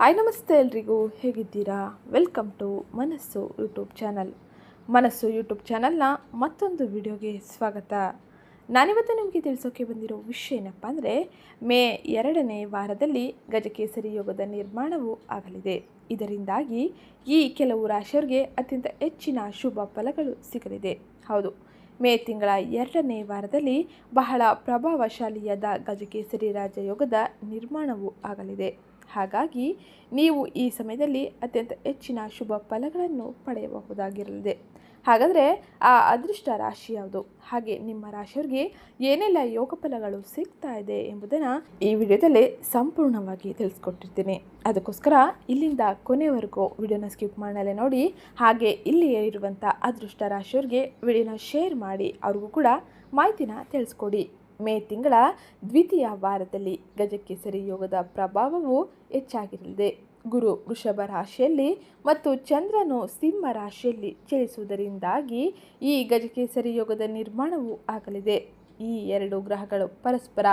Hi ನಮಸ್ತೆ ಎಲ್ರಿಗೂ. ಹೇಗಿದ್ದೀರಾ? Welcome to Manasu YouTube channel Manasu YouTube ಚಾನಲ್ನ ಮತ್ತೊಂದು ವಿಡಿಯೋಗೆ ಸ್ವಾಗತ. ನಾನಿವತ್ತು ನಿಮಗೆ ತಿಳಿಸೋಕೆ ಬಂದಿರೋ ವಿಷಯ ಏನಪ್ಪ ಅಂದರೆ, ಮೇ ಎರಡನೇ ವಾರದಲ್ಲಿ ಗಜಕೇಸರಿ ಯೋಗದ ನಿರ್ಮಾಣವು ಆಗಲಿದೆ. ಇದರಿಂದಾಗಿ ಈ ಕೆಲವು ರಾಶಿಯವರಿಗೆ ಅತ್ಯಂತ ಹೆಚ್ಚಿನ ಶುಭ ಫಲಗಳು ಸಿಗಲಿದೆ. ಹೌದು, ಮೇ ತಿಂಗಳ ಎರಡನೇ ವಾರದಲ್ಲಿ ಬಹಳ ಪ್ರಭಾವಶಾಲಿಯಾದ ಗಜಕೇಸರಿ ರಾಜಯೋಗದ ನಿರ್ಮಾಣವೂ ಆಗಲಿದೆ. ಹಾಗಾಗಿ ನೀವು ಈ ಸಮಯದಲ್ಲಿ ಅತ್ಯಂತ ಹೆಚ್ಚಿನ ಶುಭ ಫಲಗಳನ್ನು ಪಡೆಯಬಹುದಾಗಿರಲಿದೆ. ಹಾಗಾದರೆ ಆ ಅದೃಷ್ಟ ರಾಶಿ ಯಾವುದು? ಹಾಗೆ ನಿಮ್ಮ ರಾಶಿಯವರಿಗೆ ಏನೆಲ್ಲ ಯೋಗ ಫಲಗಳು ಸಿಗ್ತಾ ಇದೆ ಎಂಬುದನ್ನು ಈ ವಿಡಿಯೋದಲ್ಲಿ ಸಂಪೂರ್ಣವಾಗಿ ತಿಳಿಸ್ಕೊಟ್ಟಿರ್ತೀನಿ. ಅದಕ್ಕೋಸ್ಕರ ಇಲ್ಲಿಂದ ಕೊನೆವರೆಗೂ ವಿಡಿಯೋನ ಸ್ಕಿಪ್ ಮಾಡಲೇ ನೋಡಿ, ಹಾಗೆ ಇಲ್ಲಿ ಇರುವಂಥ ಅದೃಷ್ಟ ರಾಶಿಯವ್ರಿಗೆ ವಿಡಿಯೋನ ಶೇರ್ ಮಾಡಿ, ಅವ್ರಿಗೂ ಕೂಡ ಮಾಹಿತಿನ ತಿಳಿಸ್ಕೊಡಿ. ಮೇ ತಿಂಗಳ ದ್ವಿತೀಯ ವಾರದಲ್ಲಿ ಗಜಕೇಸರಿ ಯೋಗದ ಪ್ರಭಾವವು ಹೆಚ್ಚಾಗಿರಲಿದೆ. ಗುರು ವೃಷಭ ರಾಶಿಯಲ್ಲಿ ಮತ್ತು ಚಂದ್ರನು ಸಿಂಹ ರಾಶಿಯಲ್ಲಿ ಚಲಿಸುವುದರಿಂದಾಗಿ ಈ ಗಜಕೇಸರಿ ಯೋಗದ ನಿರ್ಮಾಣವು ಆಗಲಿದೆ. ಈ ಎರಡು ಗ್ರಹಗಳು ಪರಸ್ಪರ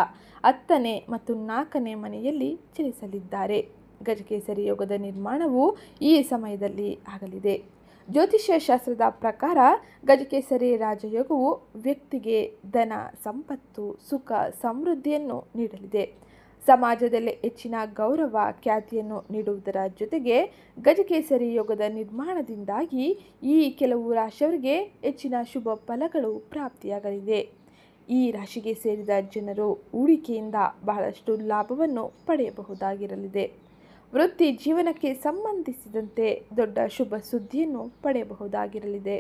ಹತ್ತನೇ ಮತ್ತು ನಾಲ್ಕನೇ ಮನೆಯಲ್ಲಿ ಚಲಿಸಲಿದ್ದಾರೆ. ಗಜಕೇಸರಿ ಯೋಗದ ನಿರ್ಮಾಣವು ಈ ಸಮಯದಲ್ಲಿ ಆಗಲಿದೆ. ಜ್ಯೋತಿಷ್ಯ ಶಾಸ್ತ್ರದ ಪ್ರಕಾರ ಗಜಕೇಸರಿ ರಾಜಯೋಗವು ವ್ಯಕ್ತಿಗೆ ಧನ, ಸಂಪತ್ತು, ಸುಖ, ಸಮೃದ್ಧಿಯನ್ನು ನೀಡಲಿದೆ. ಸಮಾಜದಲ್ಲಿ ಹೆಚ್ಚಿನ ಗೌರವ ಖ್ಯಾತಿಯನ್ನು ನೀಡುವುದರ ಜೊತೆಗೆ ಗಜಕೇಸರಿ ಯೋಗದ ನಿರ್ಮಾಣದಿಂದಾಗಿ ಈ ಕೆಲವು ರಾಶಿಯವರಿಗೆ ಹೆಚ್ಚಿನ ಶುಭ ಫಲಗಳು ಪ್ರಾಪ್ತಿಯಾಗಲಿದೆ. ಈ ರಾಶಿಗೆ ಸೇರಿದ ಜನರು ಹೂಡಿಕೆಯಿಂದ ಬಹಳಷ್ಟು ಲಾಭವನ್ನು ಪಡೆಯಬಹುದಾಗಿರಲಿದೆ. ವೃತ್ತಿ ಜೀವನಕ್ಕೆ ಸಂಬಂಧಿಸಿದಂತೆ ದೊಡ್ಡ ಶುಭ ಸುದ್ದಿಯನ್ನು ಪಡೆಯಬಹುದಾಗಿರಲಿದೆ.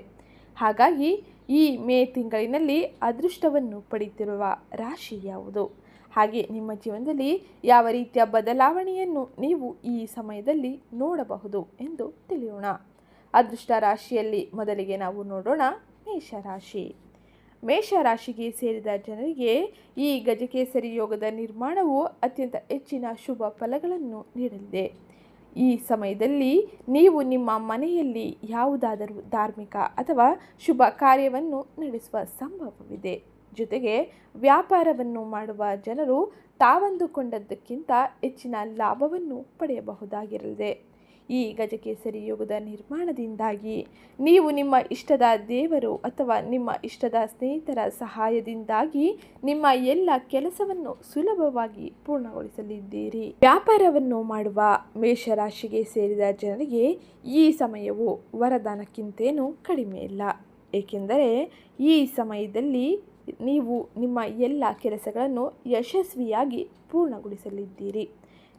ಹಾಗಾಗಿ ಈ ಮೇ ತಿಂಗಳಿನಲ್ಲಿ ಅದೃಷ್ಟವನ್ನು ಪಡೆಯುತ್ತಿರುವ ರಾಶಿ ಯಾವುದು? ಹಾಗೆ ನಿಮ್ಮ ಜೀವನದಲ್ಲಿ ಯಾವ ರೀತಿಯ ಬದಲಾವಣೆಯನ್ನು ನೀವು ಈ ಸಮಯದಲ್ಲಿ ನೋಡಬಹುದು ಎಂದು ತಿಳಿಯೋಣ. ಅದೃಷ್ಟ ರಾಶಿಯಲ್ಲಿ ಮೊದಲಿಗೆ ನಾವು ನೋಡೋಣ ಮೇಷರಾಶಿ ಮೇಷರಾಶಿಗೆ ಸೇರಿದ ಜನರಿಗೆ ಈ ಗಜಕೇಸರಿ ಯೋಗದ ನಿರ್ಮಾಣವು ಅತ್ಯಂತ ಹೆಚ್ಚಿನ ಶುಭ ಫಲಗಳನ್ನು ನೀಡಲಿದೆ. ಈ ಸಮಯದಲ್ಲಿ ನೀವು ನಿಮ್ಮ ಮನೆಯಲ್ಲಿ ಯಾವುದಾದರೂ ಧಾರ್ಮಿಕ ಅಥವಾ ಶುಭ ಕಾರ್ಯವನ್ನು ನಡೆಸುವ ಸಂಭವವಿದೆ. ಜೊತೆಗೆ ವ್ಯಾಪಾರವನ್ನು ಮಾಡುವ ಜನರು ತಾವಂದುಕೊಂಡದ್ದಕ್ಕಿಂತ ಹೆಚ್ಚಿನ ಲಾಭವನ್ನು ಪಡೆಯಬಹುದಾಗಿರಲಿದೆ. ಈ ಗಜಕೇಸರಿ ಯೋಗದ ನಿರ್ಮಾಣದಿಂದಾಗಿ ನೀವು ನಿಮ್ಮ ಇಷ್ಟದ ದೇವರು ಅಥವಾ ನಿಮ್ಮ ಇಷ್ಟದ ಸ್ನೇಹಿತರ ಸಹಾಯದಿಂದಾಗಿ ನಿಮ್ಮ ಎಲ್ಲ ಕೆಲಸವನ್ನು ಸುಲಭವಾಗಿ ಪೂರ್ಣಗೊಳಿಸಲಿದ್ದೀರಿ. ವ್ಯಾಪಾರವನ್ನು ಮಾಡುವ ಮೇಷರಾಶಿಗೆ ಸೇರಿದ ಜನರಿಗೆ ಈ ಸಮಯವು ವರದಾನಕ್ಕಿಂತೇನೂ ಕಡಿಮೆ ಇಲ್ಲ. ಏಕೆಂದರೆ ಈ ಸಮಯದಲ್ಲಿ ನೀವು ನಿಮ್ಮ ಎಲ್ಲ ಕೆಲಸಗಳನ್ನು ಯಶಸ್ವಿಯಾಗಿ ಪೂರ್ಣಗೊಳಿಸಲಿದ್ದೀರಿ.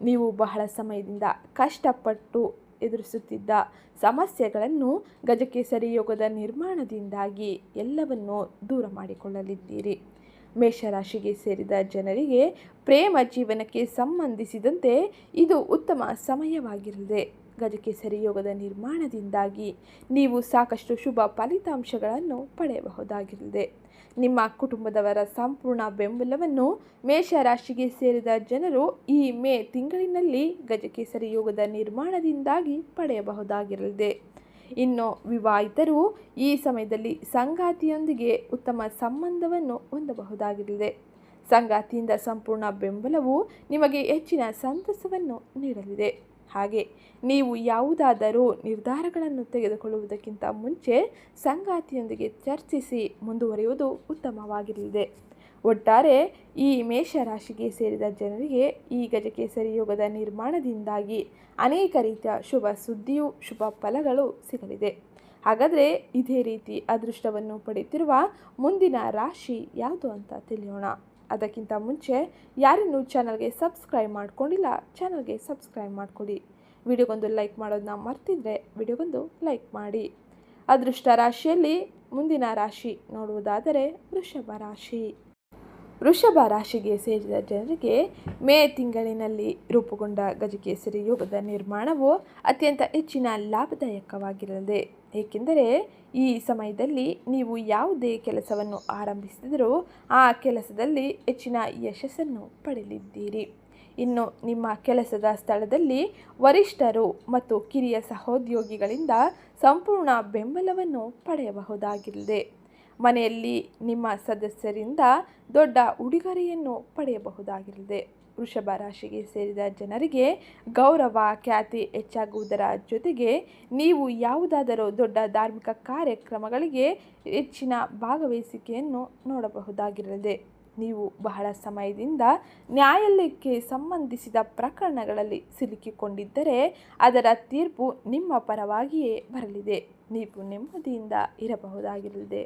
ನೀವು ಬಹಳ ಸಮಯದಿಂದ ಕಷ್ಟಪಟ್ಟು ಎದುರಿಸುತ್ತಿದ್ದ ಸಮಸ್ಯೆಗಳನ್ನು ಗಜಕೇಸರಿ ಯೋಗದ ನಿರ್ಮಾಣದಿಂದಾಗಿ ಎಲ್ಲವನ್ನು ದೂರ ಮಾಡಿಕೊಳ್ಳಲಿದ್ದೀರಿ. ಮೇಷರಾಶಿಗೆ ಸೇರಿದ ಜನರಿಗೆ ಪ್ರೇಮ ಜೀವನಕ್ಕೆ ಸಂಬಂಧಿಸಿದಂತೆ ಇದು ಉತ್ತಮ ಸಮಯವಾಗಿರಲಿದೆ. ಗಜಕೇಸರಿ ಯೋಗದ ನಿರ್ಮಾಣದಿಂದಾಗಿ ನೀವು ಸಾಕಷ್ಟು ಶುಭ ಫಲಿತಾಂಶಗಳನ್ನು ಪಡೆಯಬಹುದಾಗಿರಲಿದೆ. ನಿಮ್ಮ ಕುಟುಂಬದವರ ಸಂಪೂರ್ಣ ಬೆಂಬಲವನ್ನು ಮೇಷರಾಶಿಗೆ ಸೇರಿದ ಜನರು ಈ ಮೇ ತಿಂಗಳಿನಲ್ಲಿ ಗಜಕೇಸರಿ ಯೋಗದ ನಿರ್ಮಾಣದಿಂದಾಗಿ ಪಡೆಯಬಹುದಾಗಿರಲಿದೆ. ಇನ್ನು ವಿವಾಹಿತರು ಈ ಸಮಯದಲ್ಲಿ ಸಂಗಾತಿಯೊಂದಿಗೆ ಉತ್ತಮ ಸಂಬಂಧವನ್ನು ಹೊಂದಬಹುದಾಗಿರಲಿದೆ. ಸಂಗಾತಿಯಿಂದ ಸಂಪೂರ್ಣ ಬೆಂಬಲವು ನಿಮಗೆ ಹೆಚ್ಚಿನ ಸಂತಸವನ್ನು ನೀಡಲಿದೆ. ಹಾಗೆ ನೀವು ಯಾವುದಾದರೂ ನಿರ್ಧಾರಗಳನ್ನು ತೆಗೆದುಕೊಳ್ಳುವುದಕ್ಕಿಂತ ಮುಂಚೆ ಸಂಗಾತಿಯೊಂದಿಗೆ ಚರ್ಚಿಸಿ ಮುಂದುವರಿಯುವುದು ಉತ್ತಮವಾಗಿರಲಿದೆ. ಒಟ್ಟಾರೆ ಈ ಮೇಷರಾಶಿಗೆ ಸೇರಿದ ಜನರಿಗೆ ಈ ಗಜಕೇಸರಿ ಯೋಗದ ನಿರ್ಮಾಣದಿಂದಾಗಿ ಅನೇಕ ರೀತಿಯ ಶುಭ ಸುದ್ದಿಯು ಶುಭ ಫಲಗಳು ಸಿಗಲಿದೆ. ಹಾಗಾದರೆ ಇದೇ ರೀತಿ ಅದೃಷ್ಟವನ್ನು ಪಡೆಯುತ್ತಿರುವ ಮುಂದಿನ ರಾಶಿ ಯಾವುದು ಅಂತ ತಿಳಿಯೋಣ. ಅದಕ್ಕಿಂತ ಮುಂಚೆ ಯಾರಿನ್ನೂ ಚಾನಲ್ಗೆ ಸಬ್ಸ್ಕ್ರೈಬ್ ಮಾಡ್ಕೊಂಡಿಲ್ಲ, ಚಾನಲ್ಗೆ ಸಬ್ಸ್ಕ್ರೈಬ್ ಮಾಡಿಕೊಡಿ. ವಿಡಿಯೋಗೊಂದು ಲೈಕ್ ಮಾಡೋದನ್ನ ಮರ್ತಿದ್ರೆ ವಿಡಿಯೋಗೊಂದು ಲೈಕ್ ಮಾಡಿ. ಅದೃಷ್ಟ ರಾಶಿಯಲ್ಲಿ ಮುಂದಿನ ರಾಶಿ ನೋಡುವುದಾದರೆ ವೃಷಭ ರಾಶಿ. ವೃಷಭ ರಾಶಿಗೆ ಸೇರಿದ ಜನರಿಗೆ ಮೇ ತಿಂಗಳಿನಲ್ಲಿ ರೂಪುಗೊಂಡ ಗಜಕೇಸರಿ ಯೋಗದ ನಿರ್ಮಾಣವು ಅತ್ಯಂತ ಹೆಚ್ಚಿನ ಲಾಭದಾಯಕವಾಗಿರಲಿದೆ. ಏಕೆಂದರೆ ಈ ಸಮಯದಲ್ಲಿ ನೀವು ಯಾವುದೇ ಕೆಲಸವನ್ನು ಆರಂಭಿಸಿದರೂ ಆ ಕೆಲಸದಲ್ಲಿ ಹೆಚ್ಚಿನ ಯಶಸ್ಸನ್ನು ಪಡೆಯಲಿದ್ದೀರಿ. ಇನ್ನು ನಿಮ್ಮ ಕೆಲಸದ ಸ್ಥಳದಲ್ಲಿ ವರಿಷ್ಠರು ಮತ್ತು ಕಿರಿಯ ಸಹೋದ್ಯೋಗಿಗಳಿಂದ ಸಂಪೂರ್ಣ ಬೆಂಬಲವನ್ನು ಪಡೆಯಬಹುದಾಗಿದೆ ಮನೆಯಲ್ಲಿ ನಿಮ್ಮ ಸದಸ್ಯರಿಂದ ದೊಡ್ಡ ಉಡುಗೊರೆಯನ್ನು ಪಡೆಯಬಹುದಾಗಿರಲಿದೆ ವೃಷಭ ರಾಶಿಗೆ ಸೇರಿದ ಜನರಿಗೆ ಗೌರವ, ಖ್ಯಾತಿ ಹೆಚ್ಚಾಗುವುದರ ಜೊತೆಗೆ ನೀವು ಯಾವುದಾದರೂ ದೊಡ್ಡ ಧಾರ್ಮಿಕ ಕಾರ್ಯಕ್ರಮಗಳಿಗೆ ಹೆಚ್ಚಿನ ಭಾಗವಹಿಸಿಕೆಯನ್ನು ನೋಡಬಹುದಾಗಿರಲಿದೆ. ನೀವು ಬಹಳ ಸಮಯದಿಂದ ನ್ಯಾಯಾಲಯಕ್ಕೆ ಸಂಬಂಧಿಸಿದ ಪ್ರಕರಣಗಳಲ್ಲಿ ಸಿಲುಕಿಕೊಂಡಿದ್ದರೆ ಅದರ ತೀರ್ಪು ನಿಮ್ಮ ಪರವಾಗಿಯೇ ಬರಲಿದೆ. ನೀವು ನೆಮ್ಮದಿಯಿಂದ ಇರಬಹುದಾಗಿರಲಿದೆ.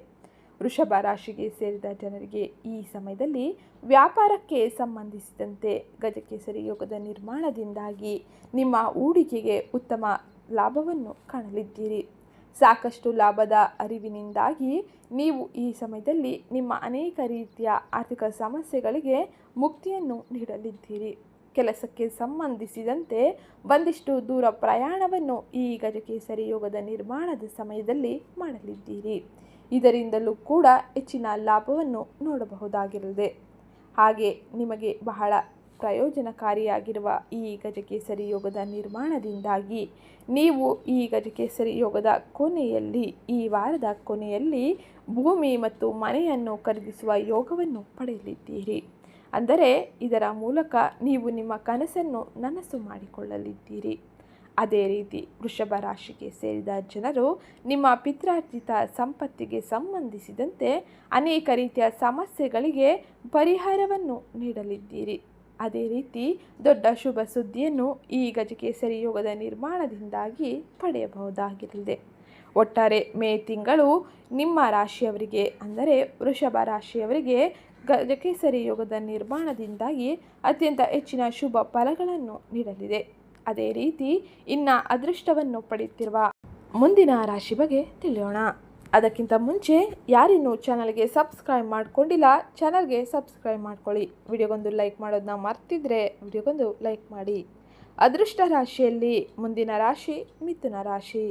ವೃಷಭ ರಾಶಿಗೆ ಸೇರಿದ ಜನರಿಗೆ ಈ ಸಮಯದಲ್ಲಿ ವ್ಯಾಪಾರಕ್ಕೆ ಸಂಬಂಧಿಸಿದಂತೆ ಗಜಕೇಸರಿ ಯೋಗದ ನಿರ್ಮಾಣದಿಂದಾಗಿ ನಿಮ್ಮ ಹೂಡಿಕೆಗೆ ಉತ್ತಮ ಲಾಭವನ್ನು ಕಾಣಲಿದ್ದೀರಿ. ಸಾಕಷ್ಟು ಲಾಭದ ಅರಿವಿನಿಂದಾಗಿ ನೀವು ಈ ಸಮಯದಲ್ಲಿ ನಿಮ್ಮ ಅನೇಕ ರೀತಿಯ ಆರ್ಥಿಕ ಸಮಸ್ಯೆಗಳಿಗೆ ಮುಕ್ತಿಯನ್ನು ನೀಡಲಿದ್ದೀರಿ. ಕೆಲಸಕ್ಕೆ ಸಂಬಂಧಿಸಿದಂತೆ ಒಂದಿಷ್ಟು ದೂರ ಪ್ರಯಾಣವನ್ನು ಈ ಗಜಕೇಸರಿ ಯೋಗದ ನಿರ್ಮಾಣದ ಸಮಯದಲ್ಲಿ ಮಾಡಲಿದ್ದೀರಿ. ಇದರಿಂದಲೂ ಕೂಡ ಹೆಚ್ಚಿನ ಲಾಭವನ್ನು ನೋಡಬಹುದಾಗಿರಲಿದೆ. ಹಾಗೆ ನಿಮಗೆ ಬಹಳ ಪ್ರಯೋಜನಕಾರಿಯಾಗಿರುವ ಈ ಗಜಕೇಸರಿ ಯೋಗದ ನಿರ್ಮಾಣದಿಂದಾಗಿ ನೀವು ಈ ಗಜಕೇಸರಿ ಯೋಗದ ಕೊನೆಯಲ್ಲಿ, ಈ ವಾರದ ಕೊನೆಯಲ್ಲಿ ಭೂಮಿ ಮತ್ತು ಮನೆಯನ್ನು ಖರೀದಿಸುವ ಯೋಗವನ್ನು ಪಡೆಯಲಿದ್ದೀರಿ. ಅಂದರೆ ಇದರ ಮೂಲಕ ನೀವು ನಿಮ್ಮ ಕನಸನ್ನು ನನಸು ಮಾಡಿಕೊಳ್ಳಲಿದ್ದೀರಿ. ಅದೇ ರೀತಿ ವೃಷಭ ರಾಶಿಗೆ ಸೇರಿದ ಜನರು ನಿಮ್ಮ ಪಿತ್ರಾರ್ಜಿತ ಸಂಪತ್ತಿಗೆ ಸಂಬಂಧಿಸಿದಂತೆ ಅನೇಕ ರೀತಿಯ ಸಮಸ್ಯೆಗಳಿಗೆ ಪರಿಹಾರವನ್ನು ನೀಡಲಿದ್ದೀರಿ. ಅದೇ ರೀತಿ ದೊಡ್ಡ ಶುಭ ಸುದ್ದಿಯನ್ನು ಈ ಗಜಕೇಸರಿ ಯೋಗದ ನಿರ್ಮಾಣದಿಂದಾಗಿ ಪಡೆಯಬಹುದಾಗಿರಲಿದೆ. ಒಟ್ಟಾರೆ ಮೇ ತಿಂಗಳು ನಿಮ್ಮ ರಾಶಿಯವರಿಗೆ ಅಂದರೆ ವೃಷಭ ರಾಶಿಯವರಿಗೆ ಗಜಕೇಸರಿ ಯೋಗದ ನಿರ್ಮಾಣದಿಂದಾಗಿ ಅತ್ಯಂತ ಹೆಚ್ಚಿನ ಶುಭ ಫಲಗಳನ್ನು ನೀಡಲಿದೆ. ಅದೇ ರೀತಿ ಇನ್ನು ಅದೃಷ್ಟವನ್ನು ಪಡೆಯುತ್ತಿರುವ ಮುಂದಿನ ರಾಶಿ ಬಗ್ಗೆ ತಿಳಿಯೋಣ. ಅದಕ್ಕಿಂತ ಮುಂಚೆ ಯಾರಿನ್ನೂ ಚಾನಲ್ಗೆ ಸಬ್ಸ್ಕ್ರೈಬ್ ಮಾಡ್ಕೊಂಡಿಲ್ಲ, ಚಾನಲ್ಗೆ ಸಬ್ಸ್ಕ್ರೈಬ್ ಮಾಡ್ಕೊಳ್ಳಿ. ವಿಡಿಯೋಗೊಂದು ಲೈಕ್ ಮಾಡೋದನ್ನ ಮರ್ತಿದ್ರೆ ವಿಡಿಯೋಗೊಂದು ಲೈಕ್ ಮಾಡಿ. ಅದೃಷ್ಟ ರಾಶಿಯಲ್ಲಿ ಮುಂದಿನ ರಾಶಿ ಮಿಥುನ ರಾಶಿ.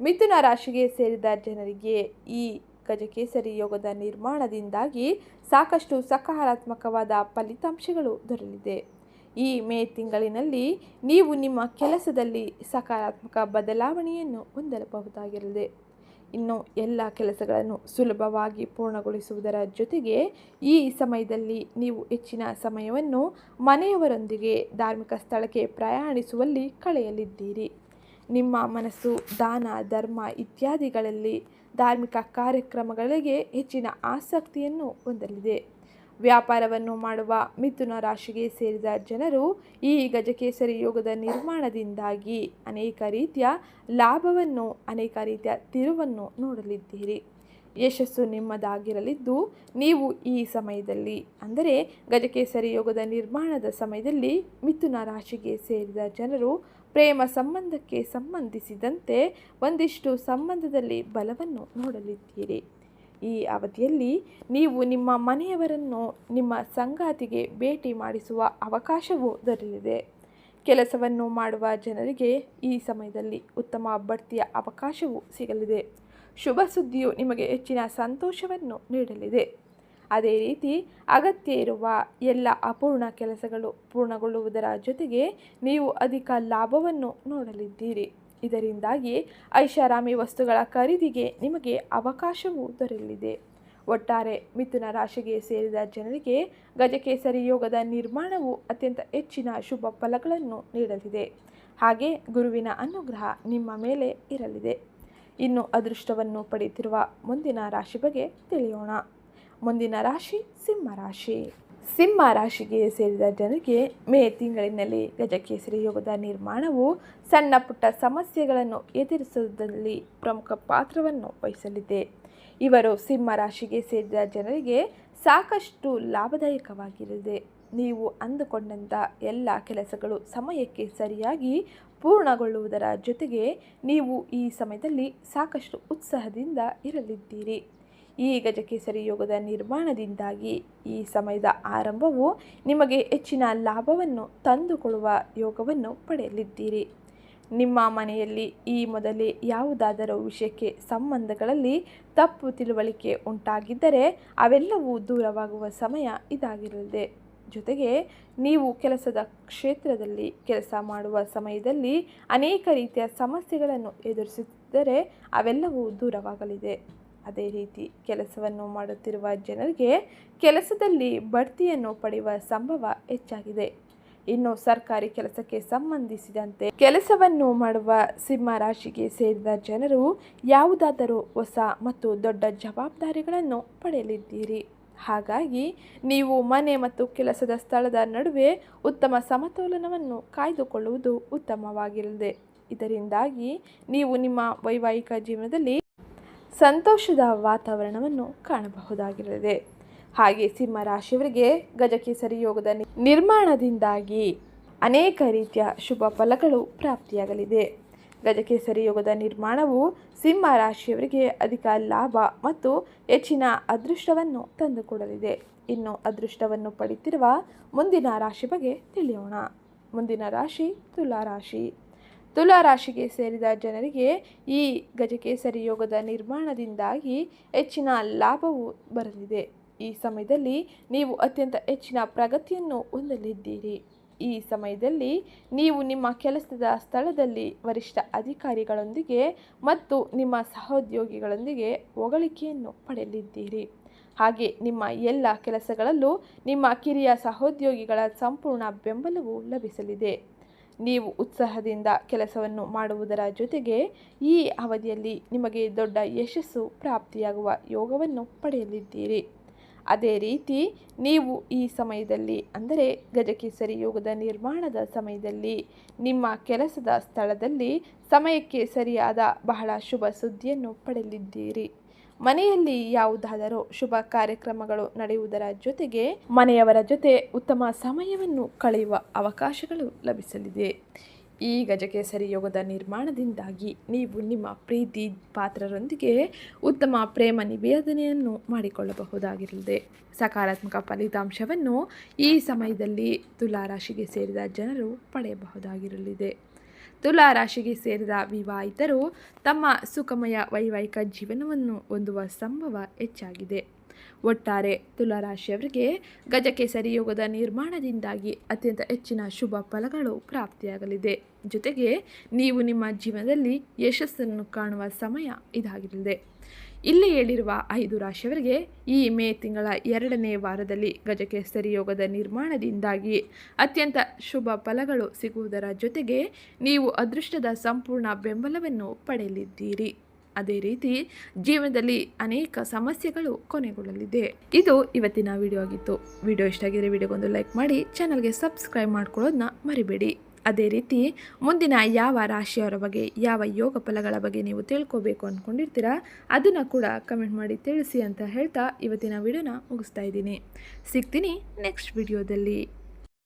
ಮಿಥುನ ರಾಶಿಗೆ ಸೇರಿದ ಜನರಿಗೆ ಈ ಗಜಕೇಸರಿ ಯೋಗದ ನಿರ್ಮಾಣದಿಂದಾಗಿ ಸಾಕಷ್ಟು ಸಕಾರಾತ್ಮಕವಾದ ಫಲಿತಾಂಶಗಳು ದೊರೆಯಲಿದೆ. ಈ ಮೇ ತಿಂಗಳಿನಲ್ಲಿ ನೀವು ನಿಮ್ಮ ಕೆಲಸದಲ್ಲಿ ಸಕಾರಾತ್ಮಕ ಬದಲಾವಣೆಯನ್ನು ಹೊಂದಲಬಹುದಾಗಿರಲಿದೆ. ಇನ್ನು ಎಲ್ಲ ಕೆಲಸಗಳನ್ನು ಸುಲಭವಾಗಿ ಪೂರ್ಣಗೊಳಿಸುವುದರ ಜೊತೆಗೆ ಈ ಸಮಯದಲ್ಲಿ ನೀವು ಹೆಚ್ಚಿನ ಸಮಯವನ್ನು ಮನೆಯವರೊಂದಿಗೆ ಧಾರ್ಮಿಕ ಸ್ಥಳಕ್ಕೆ ಪ್ರಯಾಣಿಸುವಲ್ಲಿ ಕಳೆಯಲಿದ್ದೀರಿ. ನಿಮ್ಮ ಮನಸ್ಸು, ದಾನ, ಧರ್ಮ ಇತ್ಯಾದಿಗಳಲ್ಲಿ ಧಾರ್ಮಿಕ ಕಾರ್ಯಕ್ರಮಗಳಿಗೆ ಹೆಚ್ಚಿನ ಆಸಕ್ತಿಯನ್ನು ಹೊಂದಲಿದೆ. ವ್ಯಾಪಾರವನ್ನು ಮಾಡುವ ಮಿಥುನ ರಾಶಿಗೆ ಸೇರಿದ ಜನರು ಈ ಗಜಕೇಸರಿ ಯೋಗದ ನಿರ್ಮಾಣದಿಂದಾಗಿ ಅನೇಕ ರೀತಿಯ ಲಾಭವನ್ನು, ಅನೇಕ ರೀತಿಯ ತಿರುವನ್ನು ನೋಡಲಿದ್ದೀರಿ. ಯಶಸ್ಸು ನಿಮ್ಮದಾಗಿರಲಿದ್ದು, ನೀವು ಈ ಸಮಯದಲ್ಲಿ, ಅಂದರೆ ಗಜಕೇಸರಿ ಯೋಗದ ನಿರ್ಮಾಣದ ಸಮಯದಲ್ಲಿ ಮಿಥುನ ರಾಶಿಗೆ ಸೇರಿದ ಜನರು ಪ್ರೇಮ ಸಂಬಂಧಕ್ಕೆ ಸಂಬಂಧಿಸಿದಂತೆ ಒಂದಿಷ್ಟು ಸಂಬಂಧದಲ್ಲಿ ಬಲವನ್ನು ನೋಡಲಿದ್ದೀರಿ. ಈ ಅವಧಿಯಲ್ಲಿ ನೀವು ನಿಮ್ಮ ಮನೆಯವರನ್ನು ನಿಮ್ಮ ಸಂಗಾತಿಗೆ ಭೇಟಿ ಮಾಡಿಸುವ ಅವಕಾಶವೂ ದೊರೆಯಲಿದೆ. ಕೆಲಸವನ್ನು ಮಾಡುವ ಜನರಿಗೆ ಈ ಸಮಯದಲ್ಲಿ ಉತ್ತಮ ಬಡ್ತಿಯ ಅವಕಾಶವೂ ಸಿಗಲಿದೆ. ಶುಭ ಸುದ್ದಿಯು ನಿಮಗೆ ಹೆಚ್ಚಿನ ಸಂತೋಷವನ್ನು ನೀಡಲಿದೆ. ಅದೇ ರೀತಿ, ಅಗತ್ಯ ಇರುವ ಎಲ್ಲ ಅಪೂರ್ಣ ಕೆಲಸಗಳು ಪೂರ್ಣಗೊಳ್ಳುವುದರ ಜೊತೆಗೆ ನೀವು ಅಧಿಕ ಲಾಭವನ್ನು ನೋಡಲಿದ್ದೀರಿ. ಇದರಿಂದಾಗಿ ಐಷಾರಾಮಿ ವಸ್ತುಗಳ ಖರೀದಿಗೆ ನಿಮಗೆ ಅವಕಾಶವೂ ದೊರೆಯಲಿದೆ. ಒಟ್ಟಾರೆ ಮಿಥುನ ರಾಶಿಗೆ ಸೇರಿದ ಜನರಿಗೆ ಗಜಕೇಸರಿ ಯೋಗದ ನಿರ್ಮಾಣವು ಅತ್ಯಂತ ಹೆಚ್ಚಿನ ಶುಭ ಫಲಗಳನ್ನು ನೀಡಲಿದೆ. ಹಾಗೆ ಗುರುವಿನ ಅನುಗ್ರಹ ನಿಮ್ಮ ಮೇಲೆ ಇರಲಿದೆ. ಇನ್ನು ಅದೃಷ್ಟವನ್ನು ಪಡೆಯುತ್ತಿರುವ ಮುಂದಿನ ರಾಶಿ ಬಗ್ಗೆ ತಿಳಿಯೋಣ. ಮುಂದಿನ ರಾಶಿ ಸಿಂಹ ರಾಶಿ. ಸಿಂಹ ರಾಶಿಗೆ ಸೇರಿದ ಜನರಿಗೆ ಮೇ ತಿಂಗಳಿನಲ್ಲಿ ಗಜಕೇಸರಿ ಯೋಗದ ನಿರ್ಮಾಣವು ಸಣ್ಣ ಪುಟ್ಟ ಸಮಸ್ಯೆಗಳನ್ನು ಎದುರಿಸುವುದರಲ್ಲಿ ಪ್ರಮುಖ ಪಾತ್ರವನ್ನು ವಹಿಸಲಿದೆ. ಇವರು ಸಿಂಹ ರಾಶಿಗೆ ಸೇರಿದ ಜನರಿಗೆ ಸಾಕಷ್ಟು ಲಾಭದಾಯಕವಾಗಿರಲಿದೆ. ನೀವು ಅಂದುಕೊಂಡಂಥ ಎಲ್ಲ ಕೆಲಸಗಳು ಸಮಯಕ್ಕೆ ಸರಿಯಾಗಿ ಪೂರ್ಣಗೊಳ್ಳುವುದರ ಜೊತೆಗೆ ನೀವು ಈ ಸಮಯದಲ್ಲಿ ಸಾಕಷ್ಟು ಉತ್ಸಾಹದಿಂದ ಇರಲಿದ್ದೀರಿ. ಈ ಗಜಕೇಸರಿ ಯೋಗದ ನಿರ್ಮಾಣದಿಂದಾಗಿ ಈ ಸಮಯದ ಆರಂಭವು ನಿಮಗೆ ಹೆಚ್ಚಿನ ಲಾಭವನ್ನು ತಂದುಕೊಳ್ಳುವ ಯೋಗವನ್ನು ಪಡೆಯಲಿದ್ದೀರಿ. ನಿಮ್ಮ ಮನೆಯಲ್ಲಿ ಈ ಮೊದಲೇ ಯಾವುದಾದರೂ ವಿಷಯಕ್ಕೆ ಸಂಬಂಧಗಳಲ್ಲಿ ತಪ್ಪು ತಿಳುವಳಿಕೆ ಉಂಟಾಗಿದ್ದರೆ ಅವೆಲ್ಲವೂ ದೂರವಾಗುವ ಸಮಯ ಇದಾಗಿರಲಿದೆ. ಜೊತೆಗೆ ನೀವು ಕೆಲಸದ ಕ್ಷೇತ್ರದಲ್ಲಿ ಕೆಲಸ ಮಾಡುವ ಸಮಯದಲ್ಲಿ ಅನೇಕ ರೀತಿಯ ಸಮಸ್ಯೆಗಳನ್ನು ಎದುರಿಸುತ್ತಿದ್ದರೆ ಅವೆಲ್ಲವೂ ದೂರವಾಗಲಿದೆ. ಅದೇ ರೀತಿ ಕೆಲಸವನ್ನು ಮಾಡುತ್ತಿರುವ ಜನರಿಗೆ ಕೆಲಸದಲ್ಲಿ ಬಡ್ತಿಯನ್ನು ಪಡೆಯುವ ಸಂಭವ ಹೆಚ್ಚಾಗಿದೆ. ಇನ್ನು ಸರ್ಕಾರಿ ಕೆಲಸಕ್ಕೆ ಸಂಬಂಧಿಸಿದಂತೆ ಕೆಲಸವನ್ನು ಮಾಡುವ ಸಿಂಹ ರಾಶಿಗೆ ಸೇರಿದ ಜನರು ಯಾವುದಾದರೂ ಹೊಸ ಮತ್ತು ದೊಡ್ಡ ಜವಾಬ್ದಾರಿಗಳನ್ನು ಪಡೆಯಲಿದ್ದೀರಿ. ಹಾಗಾಗಿ ನೀವು ಮನೆ ಮತ್ತು ಕೆಲಸದ ಸ್ಥಳದ ನಡುವೆ ಉತ್ತಮ ಸಮತೋಲನವನ್ನು ಕಾಯ್ದುಕೊಳ್ಳುವುದು ಉತ್ತಮವಾಗಿರಲಿದೆ. ಇದರಿಂದಾಗಿ ನೀವು ನಿಮ್ಮ ವೈವಾಹಿಕ ಜೀವನದಲ್ಲಿ ಸಂತೋಷದ ವಾತಾವರಣವನ್ನು ಕಾಣಬಹುದಾಗಿರಲಿದೆ. ಹಾಗೆ ಸಿಂಹ ರಾಶಿಯವರಿಗೆ ಗಜಕೇಸರಿ ಯೋಗದ ನಿರ್ಮಾಣದಿಂದಾಗಿ ಅನೇಕ ರೀತಿಯ ಶುಭ ಫಲಗಳು ಪ್ರಾಪ್ತಿಯಾಗಲಿದೆ. ಗಜಕೇಸರಿ ಯೋಗದ ನಿರ್ಮಾಣವು ಸಿಂಹ ರಾಶಿಯವರಿಗೆ ಅಧಿಕ ಲಾಭ ಮತ್ತು ಹೆಚ್ಚಿನ ಅದೃಷ್ಟವನ್ನು ತಂದುಕೊಡಲಿದೆ. ಇನ್ನು ಅದೃಷ್ಟವನ್ನು ಪಡೆಯುತ್ತಿರುವ ಮುಂದಿನ ರಾಶಿ ಬಗ್ಗೆ ತಿಳಿಯೋಣ. ಮುಂದಿನ ರಾಶಿ ತುಲಾ ರಾಶಿ. ತುಲಾ ರಾಶಿಗೆ ಸೇರಿದ ಜನರಿಗೆ ಈ ಗಜಕೇಸರಿ ಯೋಗದ ನಿರ್ಮಾಣದಿಂದಾಗಿ ಹೆಚ್ಚಿನ ಲಾಭವು ಬರಲಿದೆ. ಈ ಸಮಯದಲ್ಲಿ ನೀವು ಅತ್ಯಂತ ಹೆಚ್ಚಿನ ಪ್ರಗತಿಯನ್ನು ಹೊಂದಲಿದ್ದೀರಿ. ಈ ಸಮಯದಲ್ಲಿ ನೀವು ನಿಮ್ಮ ಕೆಲಸದ ಸ್ಥಳದಲ್ಲಿ ವರಿಷ್ಠ ಅಧಿಕಾರಿಗಳೊಂದಿಗೆ ಮತ್ತು ನಿಮ್ಮ ಸಹೋದ್ಯೋಗಿಗಳೊಂದಿಗೆ ಹೊಗಳಿಕೆಯನ್ನು ಪಡೆಯಲಿದ್ದೀರಿ. ಹಾಗೆ ನಿಮ್ಮ ಎಲ್ಲ ಕೆಲಸಗಳಲ್ಲೂ ನಿಮ್ಮ ಕಿರಿಯ ಸಹೋದ್ಯೋಗಿಗಳ ಸಂಪೂರ್ಣ ಬೆಂಬಲವು ಲಭಿಸಲಿದೆ. ನೀವು ಉತ್ಸಾಹದಿಂದ ಕೆಲಸವನ್ನು ಮಾಡುವುದರ ಜೊತೆಗೆ ಈ ಅವಧಿಯಲ್ಲಿ ನಿಮಗೆ ದೊಡ್ಡ ಯಶಸ್ಸು ಪ್ರಾಪ್ತಿಯಾಗುವ ಯೋಗವನ್ನು ಪಡೆಯಲಿದ್ದೀರಿ. ಅದೇ ರೀತಿ ನೀವು ಈ ಸಮಯದಲ್ಲಿ, ಅಂದರೆ ಗಜಕೇಸರಿ ಯೋಗದ ನಿರ್ಮಾಣದ ಸಮಯದಲ್ಲಿ, ನಿಮ್ಮ ಕೆಲಸದ ಸ್ಥಳದಲ್ಲಿ ಸಮಯಕ್ಕೆ ಸರಿಯಾದ ಬಹಳ ಶುಭ ಸುದ್ದಿಯನ್ನು ಪಡೆಯಲಿದ್ದೀರಿ. ಮನೆಯಲ್ಲಿ ಯಾವುದಾದರೂ ಶುಭ ಕಾರ್ಯಕ್ರಮಗಳು ನಡೆಯುವುದರ ಜೊತೆಗೆ ಮನೆಯವರ ಜೊತೆ ಉತ್ತಮ ಸಮಯವನ್ನು ಕಳೆಯುವ ಅವಕಾಶಗಳು ಲಭಿಸಲಿದೆ. ಈ ಗಜಕೇಸರಿ ಯೋಗದ ನಿರ್ಮಾಣದಿಂದಾಗಿ ನೀವು ನಿಮ್ಮ ಪ್ರೀತಿ ಪಾತ್ರರೊಂದಿಗೆ ಉತ್ತಮ ಪ್ರೇಮ ನಿವೇದನೆಯನ್ನು ಮಾಡಿಕೊಳ್ಳಬಹುದಾಗಿರಲಿದೆ. ಸಕಾರಾತ್ಮಕ ಫಲಿತಾಂಶವನ್ನು ಈ ಸಮಯದಲ್ಲಿ ತುಲಾರಾಶಿಗೆ ಸೇರಿದ ಜನರು ಪಡೆಯಬಹುದಾಗಿರಲಿದೆ. ತುಲಾ ರಾಶಿಗೆ ಸೇರಿದ ವಿವಾಹಿತರು ತಮ್ಮ ಸುಖಮಯ ವೈವಾಹಿಕ ಜೀವನವನ್ನು ಹೊಂದುವ ಸಂಭವ ಹೆಚ್ಚಾಗಿದೆ. ಒಟ್ಟಾರೆ ತುಲಾ ರಾಶಿಯವರಿಗೆ ಗಜಕೇಸರಿ ಯೋಗದ ನಿರ್ಮಾಣದಿಂದಾಗಿ ಅತ್ಯಂತ ಹೆಚ್ಚಿನ ಶುಭ ಫಲಗಳು ಪ್ರಾಪ್ತಿಯಾಗಲಿದೆ. ಜೊತೆಗೆ ನೀವು ನಿಮ್ಮ ಜೀವನದಲ್ಲಿ ಯಶಸ್ಸನ್ನು ಕಾಣುವ ಸಮಯ ಇದಾಗಿರಲಿದೆ ಇಲ್ಲಿ ಹೇಳಿರುವ ಐದು ರಾಶಿಯವರಿಗೆ ಈ ಮೇ ತಿಂಗಳ ಎರಡನೇ ವಾರದಲ್ಲಿ ಗಜಕೇಸರಿ ಯೋಗದ ನಿರ್ಮಾಣದಿಂದಾಗಿ ಅತ್ಯಂತ ಶುಭ ಫಲಗಳು ಸಿಗುವುದರ ಜೊತೆಗೆ ನೀವು ಅದೃಷ್ಟದ ಸಂಪೂರ್ಣ ಬೆಂಬಲವನ್ನು ಪಡೆಯಲಿದ್ದೀರಿ. ಅದೇ ರೀತಿ ಜೀವನದಲ್ಲಿ ಅನೇಕ ಸಮಸ್ಯೆಗಳು ಕೊನೆಗೊಳ್ಳಲಿದೆ. ಇದು ಇವತ್ತಿನ ವಿಡಿಯೋ ಆಗಿತ್ತು. ವಿಡಿಯೋ ಇಷ್ಟ ಆಗಿದ್ರೆ ವಿಡಿಯೋಗೊಂದು ಲೈಕ್ ಮಾಡಿ, ಚಾನಲ್ಗೆ ಸಬ್ಸ್ಕ್ರೈಬ್ ಮಾಡ್ಕೊಳ್ಳೋದನ್ನ ಮರಿಬೇಡಿ. ಅದೇ ರೀತಿ ಮುಂದಿನ ಯಾವ ರಾಶಿಯವರ ಬಗ್ಗೆ, ಯಾವ ಯೋಗ ಫಲಗಳ ಬಗ್ಗೆ ನೀವು ತಿಳ್ಕೋಬೇಕು ಅಂದ್ಕೊಂಡಿರ್ತೀರಾ ಅದನ್ನು ಕೂಡ ಕಮೆಂಟ್ ಮಾಡಿ ತಿಳಿಸಿ ಅಂತ ಹೇಳ್ತಾ ಇವತ್ತಿನ ವಿಡಿಯೋನ ಮುಗಿಸ್ತಾ ಇದ್ದೀನಿ. ಸಿಗ್ತೀನಿ ನೆಕ್ಸ್ಟ್ ವಿಡಿಯೋದಲ್ಲಿ.